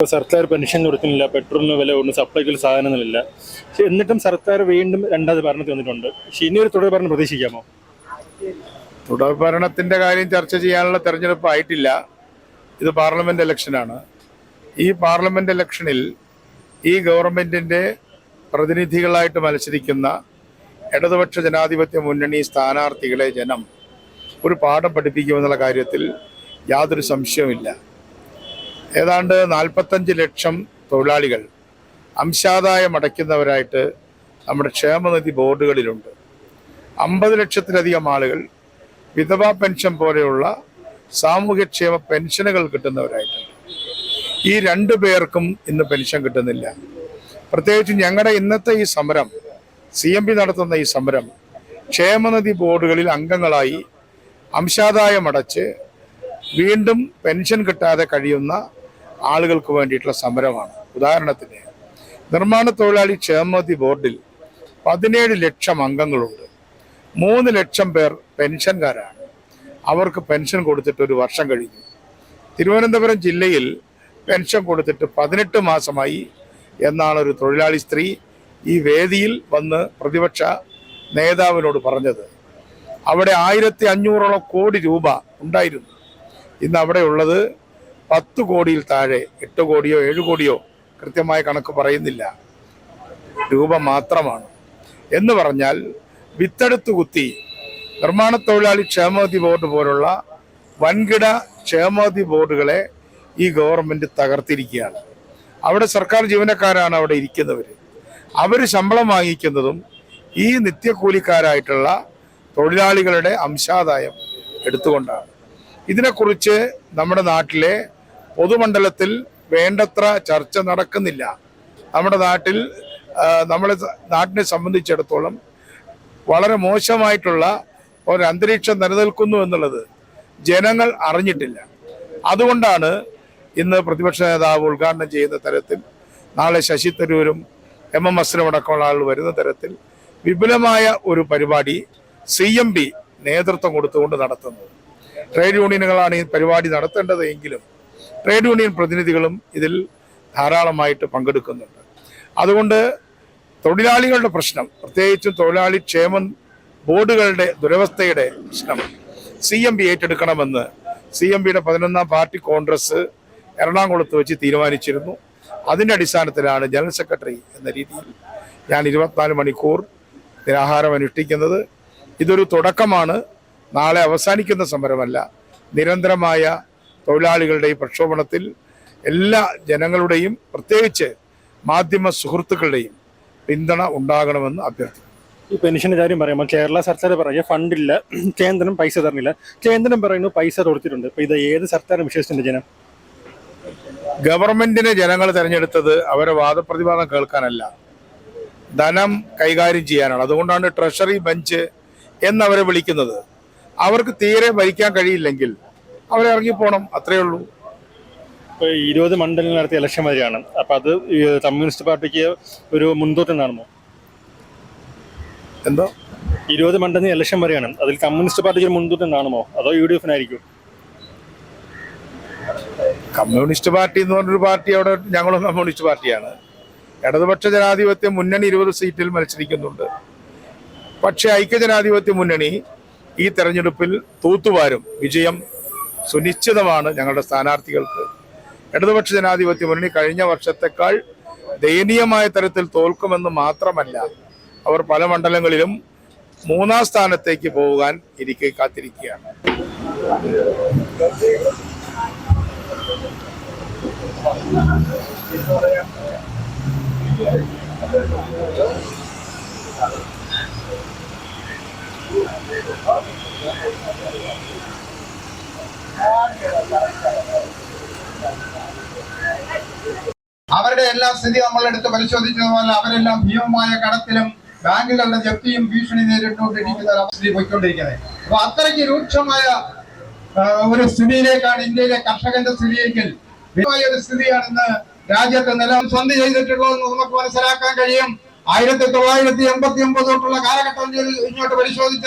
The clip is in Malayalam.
ഇപ്പോൾ സർക്കാർ പെൻഷൻ കൊടുക്കുന്നില്ല പെട്രോളിന് വില കൊണ്ട് സപ്ലൈക്കിൽ സാധനങ്ങളില്ല. പക്ഷെ എന്നിട്ടും സർക്കാർ വീണ്ടും രണ്ടാമത് ഭരണത്തിൽ വന്നിട്ടുണ്ട് പക്ഷെ ഇനി ഒരു തുടർ ഭരണം പ്രതീക്ഷിക്കാമോ? തുടർ ഭരണത്തിന്റെ കാര്യം ചർച്ച ചെയ്യാനുള്ള തെരഞ്ഞെടുപ്പ് ആയിട്ടില്ല ഇത് പാർലമെന്റ് ഇലക്ഷനാണ് ഈ പാർലമെന്റ് ഇലക്ഷനിൽ ഈ ഗവൺമെന്റിന്റെ പ്രതിനിധികളായിട്ട് മത്സരിക്കുന്ന ഇടതുപക്ഷ ജനാധിപത്യ മുന്നണി സ്ഥാനാർത്ഥികളെ ജനം ഒരു പാഠം പഠിപ്പിക്കുമെന്നുള്ള കാര്യത്തിൽ യാതൊരു സംശയവുമില്ല. ഏതാണ്ട് നാൽപ്പത്തഞ്ച് ലക്ഷം തൊഴിലാളികൾ അംശാദായം അടയ്ക്കുന്നവരായിട്ട് നമ്മുടെ ക്ഷേമനിധി ബോർഡുകളിലുണ്ട്. അമ്പത് ലക്ഷത്തിലധികം ആളുകൾ വിധവാ പെൻഷൻ പോലെയുള്ള സാമൂഹ്യക്ഷേമ പെൻഷനുകൾ കിട്ടുന്നവരായിട്ടുണ്ട്. ഈ രണ്ടു പേർക്കും ഇന്ന് പെൻഷൻ കിട്ടുന്നില്ല. പ്രത്യേകിച്ച് ഞങ്ങളുടെ ഇന്നത്തെ ഈ സമരം സി എം പി നടത്തുന്ന ഈ സമരം ക്ഷേമനിധി ബോർഡുകളിൽ അംഗങ്ങളായി അംശാദായം അടച്ച് വീണ്ടും പെൻഷൻ കിട്ടാതെ കഴിയുന്ന ആളുകൾക്ക് വേണ്ടിയിട്ടുള്ള സമരമാണ്. ഉദാഹരണത്തിന് നിർമ്മാണ തൊഴിലാളി ക്ഷേമനിധി ബോർഡിൽ പതിനേഴ് ലക്ഷം അംഗങ്ങളുണ്ട്. മൂന്ന് ലക്ഷം പേർ പെൻഷൻകാരാണ്. അവർക്ക് പെൻഷൻ കൊടുത്തിട്ട് ഒരു വർഷം കഴിഞ്ഞു. തിരുവനന്തപുരം ജില്ലയിൽ പെൻഷൻ കൊടുത്തിട്ട് പതിനെട്ട് മാസമായി എന്നാണ് ഒരു തൊഴിലാളി സ്ത്രീ ഈ വേദിയിൽ വന്ന് പ്രതിപക്ഷ നേതാവിനോട് പറഞ്ഞത്. അവിടെ ആയിരത്തി അഞ്ഞൂറോളം കോടി രൂപ ഉണ്ടായിരുന്നു. ഇന്ന് അവിടെ ഉള്ളത് പത്ത് കോടിയിൽ താഴെ എട്ട് കോടിയോ ഏഴ് കോടിയോ കൃത്യമായ കണക്ക് പറയുന്നില്ല. രൂപ മാത്രമാണ്. എന്ന് പറഞ്ഞാൽ വിത്തെടുത്ത് കുത്തി നിർമ്മാണ തൊഴിലാളി ക്ഷേമനിധി ബോർഡ് പോലുള്ള വൻകിട ക്ഷേമനിധി ബോർഡുകളെ ഈ ഗവൺമെന്റ് തകർത്തിരിക്കുകയാണ്. അവിടെ സർക്കാർ ജീവനക്കാരാണ് അവിടെ ഇരിക്കുന്നവർ അവർ ശമ്പളം വാങ്ങിക്കുന്നതും ഈ നിത്യക്കൂലിക്കാരായിട്ടുള്ള തൊഴിലാളികളുടെ അംശാദായം എടുത്തുകൊണ്ടാണ്. ഇതിനെക്കുറിച്ച് നമ്മുടെ നാട്ടിലെ പൊതുമണ്ഡലത്തിൽ വേണ്ടത്ര ചർച്ച നടക്കുന്നില്ല. നമ്മുടെ നാട്ടിൽ നമ്മളെ നാട്ടിനെ സംബന്ധിച്ചിടത്തോളം വളരെ മോശമായിട്ടുള്ള ഒരു അന്തരീക്ഷം നിലനിൽക്കുന്നു എന്നുള്ളത് ജനങ്ങൾ അറിഞ്ഞിട്ടില്ല. അതുകൊണ്ടാണ് ഇന്ന് പ്രതിപക്ഷ നേതാവ് ഉദ്ഘാടനം ചെയ്യുന്ന തരത്തിൽ നാളെ ശശി തരൂരും എം എം അസ്ലം അടക്കമുള്ള ആളുകൾ വരുന്ന തരത്തിൽ വിപുലമായ ഒരു പരിപാടി സി എം പി നേതൃത്വം കൊടുത്തുകൊണ്ട് നടത്തുന്നത്. ട്രേഡ് യൂണിയനുകളാണ് ഈ പരിപാടി നടത്തേണ്ടത് എങ്കിലും ട്രേഡ് യൂണിയൻ പ്രതിനിധികളും ഇതിൽ ധാരാളമായിട്ട് പങ്കെടുക്കുന്നുണ്ട്. അതുകൊണ്ട് തൊഴിലാളികളുടെ പ്രശ്നം പ്രത്യേകിച്ചും തൊഴിലാളി ക്ഷേമ ബോർഡുകളുടെ ദുരവസ്ഥയുടെ പ്രശ്നം സി എം പി ഏറ്റെടുക്കണമെന്ന് സി എം പിയുടെ പതിനൊന്നാം പാർട്ടി കോൺഗ്രസ് എറണാകുളത്ത് വെച്ച് തീരുമാനിച്ചിരുന്നു. അതിന്റെ അടിസ്ഥാനത്തിലാണ് ജനറൽ സെക്രട്ടറി എന്ന രീതിയിൽ ഞാൻ ഇരുപത്തിനാല് മണിക്കൂർ നിരാഹാരം അനുഷ്ഠിക്കുന്നത്. ഇതൊരു തുടക്കമാണ്. നാളെ അവസാനിക്കുന്ന സമരമല്ല നിരന്തരമായ തൊഴിലാളികളുടെ ഈ പ്രക്ഷോഭണത്തിൽ എല്ലാ ജനങ്ങളുടെയും പ്രത്യേകിച്ച് മാധ്യമ സുഹൃത്തുക്കളുടെയും പിന്തുണ ഉണ്ടാകണമെന്ന് അഭ്യർത്ഥിക്കുന്നു. ഈ പെൻഷന്റെ കാര്യം പറയുമ്പോൾ കേരള സർക്കാർ പറയുക ഫണ്ടില്ല കേന്ദ്രം പൈസ തരണില്ല. കേന്ദ്രം പറയുന്നു പൈസ കൊടുത്തിട്ടുണ്ട്. ഇപ്പൊ ഇത് ഏത് സർക്കാരും വിശ്വസിച്ചിട്ടുണ്ട് ജനം? ഗവൺമെന്റിനെ ജനങ്ങൾ തെരഞ്ഞെടുത്തത് അവരെ വാദപ്രതിവാദം കേൾക്കാനല്ല. ധനം കൈകാര്യം ചെയ്യാനാണ്. അതുകൊണ്ടാണ് ട്രഷറി ബെഞ്ച് എന്നവരെ വിളിക്കുന്നത്. അവർക്ക് തീരെ ഭരിക്കാൻ കഴിയില്ലെങ്കിൽ അവരെ ഇറങ്ങിപ്പോണം അത്രയേ ഉള്ളൂ. ഇപ്പൊ ഇരുപത് മണ്ഡലങ്ങൾ നടത്തിയ ഇലക്ഷൻ വരെയാണ്. അപ്പൊ അത് കമ്മ്യൂണിസ്റ്റ് പാർട്ടിക്ക് ഒരു മുൻതൂക്കം കാണുമോ? എന്തോ? ഇരുപത് മണ്ഡലം ഇലക്ഷൻ വരെയാണ്. അതിൽ കമ്മ്യൂണിസ്റ്റ് പാർട്ടിക്ക് ഒരു മുൻതൂക്കം കാണുമോ? അതോ യു ഡി എഫിനായിരിക്കും കമ്മ്യൂണിസ്റ്റ് പാർട്ടി എന്ന് പറഞ്ഞൊരു പാർട്ടി അവിടെ ഞങ്ങളും കമ്മ്യൂണിസ്റ്റ് പാർട്ടിയാണ്. ഇടതുപക്ഷ ജനാധിപത്യ മുന്നണി ഇരുപത് സീറ്റിൽ മത്സരിക്കുന്നുണ്ട്. പക്ഷേ ഐക്യജനാധിപത്യ മുന്നണി ഈ തെരഞ്ഞെടുപ്പിൽ തൂത്തുവാരും വിജയം സുനിശ്ചിതമാണ് ഞങ്ങളുടെ സ്ഥാനാർത്ഥികൾക്ക്. ഇടതുപക്ഷ ജനാധിപത്യ മുന്നണി കഴിഞ്ഞ വർഷത്തെക്കാൾ ദയനീയമായ തരത്തിൽ തോൽക്കുമെന്ന് മാത്രമല്ല അവർ പല മണ്ഡലങ്ങളിലും മൂന്നാം സ്ഥാനത്തേക്ക് പോകാൻ ഇരിക്കെ കാത്തിരിക്കുകയാണ്. അവരുടെ എല്ലാ സ്ഥിതി നമ്മൾ എടുത്ത് പരിശോധിച്ചതുപോലെ അവരെല്ലാം ഭീമമായ കടത്തിലും ബാങ്കുകളുടെ ജപ്തിയും ഭീഷണി നേരിട്ടുകൊണ്ടിരിക്കുന്ന അവസ്ഥയിൽ പോയിക്കൊണ്ടിരിക്കുന്നത്. അപ്പൊ അത്രയ്ക്ക് രൂക്ഷമായ ഒരു സ്ഥിതിയിലേക്കാണ് ഇന്ത്യയിലെ കർഷകന്റെ സ്ഥിതിയെങ്കിൽ ഒരു സ്ഥിതിയാണെന്ന് രാജ്യത്ത് നിലം സന്ധി ചെയ്തിട്ടുള്ളതെന്ന് നമുക്ക് മനസ്സിലാക്കാൻ കഴിയും. ആയിരത്തി തൊള്ളായിരത്തി എൺപത്തി ഒമ്പത് തൊട്ടുള്ള കാലഘട്ടം ഇങ്ങോട്ട് പരിശോധിച്ച